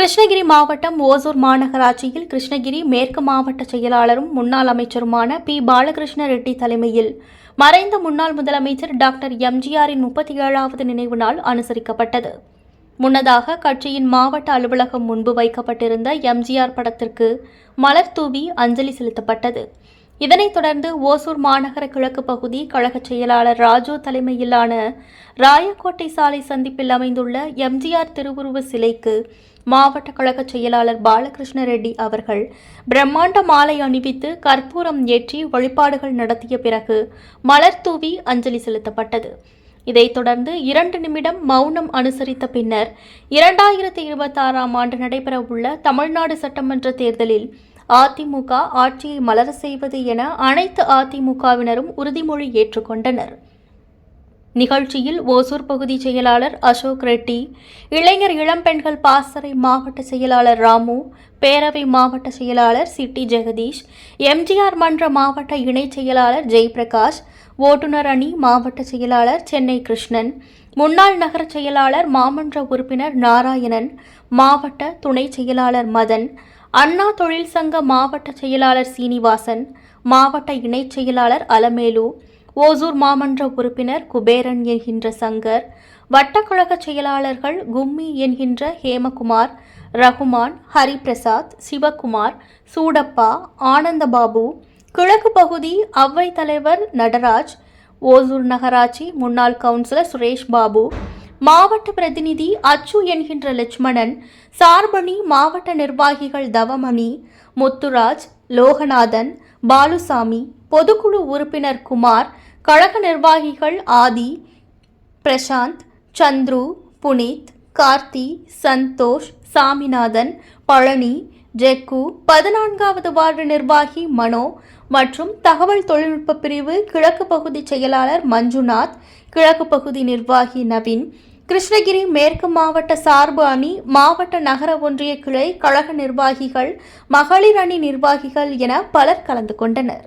கிருஷ்ணகிரி மாவட்டம் ஓசூர் மாநகராட்சியில் கிருஷ்ணகிரி மேற்கு மாவட்ட செயலாளரும் முன்னாள் அமைச்சருமான பி. பாலகிருஷ்ண ரெட்டி தலைமையில் மறைந்த முன்னாள் முதலமைச்சர் டாக்டர் எம்ஜிஆரின் முப்பத்தி ஏழாவது நினைவு நாள் அனுசரிக்கப்பட்டது. முன்னதாக கட்சியின் மாவட்ட அலுவலகம் முன்பு வைக்கப்பட்டிருந்த எம்ஜிஆர் படத்திற்கு மலர் தூவி அஞ்சலி செலுத்தப்பட்டது. இதனைத் தொடர்ந்து ஓசூர் மாநகர கிழக்கு பகுதி கழக செயலாளர் ராஜு தலைமையிலான ராயக்கோட்டை சாலை சந்திப்பில் அமைந்துள்ள எம்ஜிஆர் திருவுருவ சிலைக்கு மாவட்ட கழக செயலாளர் பாலகிருஷ்ண ரெட்டி அவர்கள் பிரம்மாண்ட மாலை அணிவித்து கற்பூரம் ஏற்றி வழிபாடுகள் நடத்திய பிறகு மலர் தூவி அஞ்சலி செலுத்தப்பட்டது. இதைத் தொடர்ந்து இரண்டு நிமிடம் மௌனம் அனுசரித்த பின்னர் இரண்டாயிரத்தி இருபத்தாறாம் ஆண்டு நடைபெறவுள்ள தமிழ்நாடு சட்டமன்ற தேர்தலில் அதிமுக ஆட்சியை மலர செய்வது என அனைத்து அதிமுகவினரும் உறுதிமொழி ஏற்றுக்கொண்டனர். நிகழ்ச்சியில் ஓசூர் பகுதி செயலாளர் அசோக் ரெட்டி இளைஞர் இளம்பெண்கள் பாசறை மாவட்ட செயலாளர் ராமு பேரவை மாவட்ட செயலாளர் சிட்டி ஜெகதீஷ் எம்ஜிஆர் மன்ற மாவட்ட இணைச் செயலாளர் ஜெயபிரகாஷ் ஓட்டுநர் அணி மாவட்ட செயலாளர் சென்னை கிருஷ்ணன் முன்னாள் நகர செயலாளர் மாமன்ற உறுப்பினர் நாராயணன் மாவட்ட துணை செயலாளர் மதன் அண்ணா தொழிற்சங்க மாவட்ட செயலாளர் சீனிவாசன் மாவட்ட இணைச் செயலாளர் அலமேலு ஓசூர் மாமன்ற உறுப்பினர் குபேரன் என்கின்ற சங்கர் வட்டக்கழக செயலாளர்கள் கும்மி என்கின்ற ஹேமகுமார் ரகுமான் ஹரிபிரசாத் சிவகுமார் சூடப்பா ஆனந்தபாபு கிழக்கு பகுதி அவ்வை தலைவர் நடராஜ் ஓசூர் நகராட்சி முன்னாள் கவுன்சிலர் சுரேஷ் பாபு மாவட்ட பிரதிநிதி அச்சு என்கின்ற லட்சுமணன் சார்பணி மாவட்ட நிர்வாகிகள் தவமணி முத்துராஜ் லோகநாதன் பாலுசாமி பொதுக்குழு உறுப்பினர் குமார் கழக நிர்வாகிகள் ஆதி பிரசாந்த் சந்துரு புனித் கார்த்தி சந்தோஷ் சாமிநாதன் பழனி ஜெக்கு பதினான்காவது வார்டு நிர்வாகி மனோ மற்றும் தகவல் தொழில்நுட்ப பிரிவு கிழக்கு பகுதி செயலாளர் மஞ்சுநாத் கிழக்கு பகுதி நிர்வாகி நவீன் கிருஷ்ணகிரி மேற்கு மாவட்ட சார்பு அணி மாவட்ட நகர ஒன்றிய கிளை கழக நிர்வாகிகள் மகளிர் அணி நிர்வாகிகள் என பலர் கலந்து கொண்டனர்.